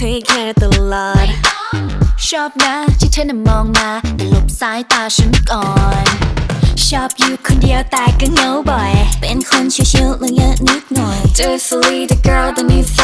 take care ตลอด ชอบนะที่เธอน่ะมองมาแต่หลบสายตาฉันก่อน ชอบอยู่คนเดียวแต่ก็เหงาบ่อย เป็นคนชิวๆเลยเยอะนิดหน่อย Just leave the girl that needs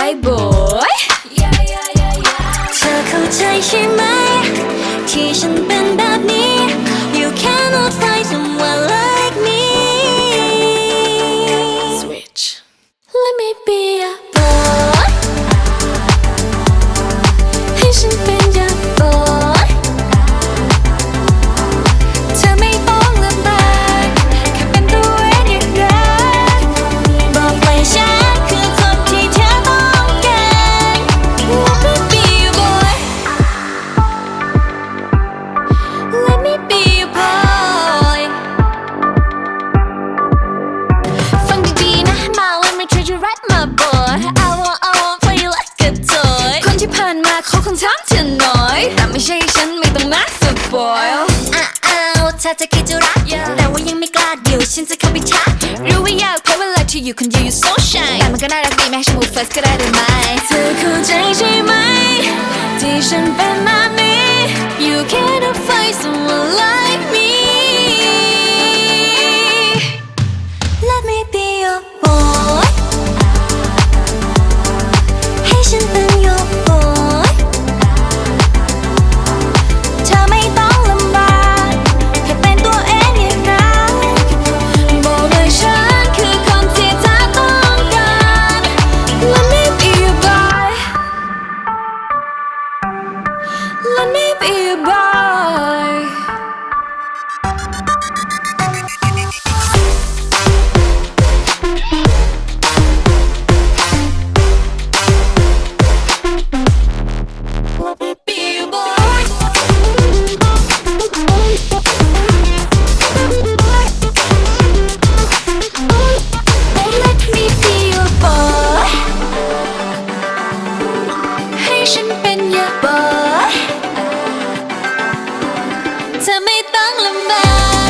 สปอยอ้าวถ้าจะคิดจะรักแต่ว่ายังไม่กล้าเดี๋ยวฉันจะเข้าไปทักรู้ว่าอยากเพราะเวลาที่อยู่คนเดียว you so shy แต่มันก็น่ารักดีแม้ฉัน move first ก็ได้หรือไม่เธอเข้าใจใช่ไหม ที่ฉันเป็นแบบนี้ You cannot find someone like me เธอ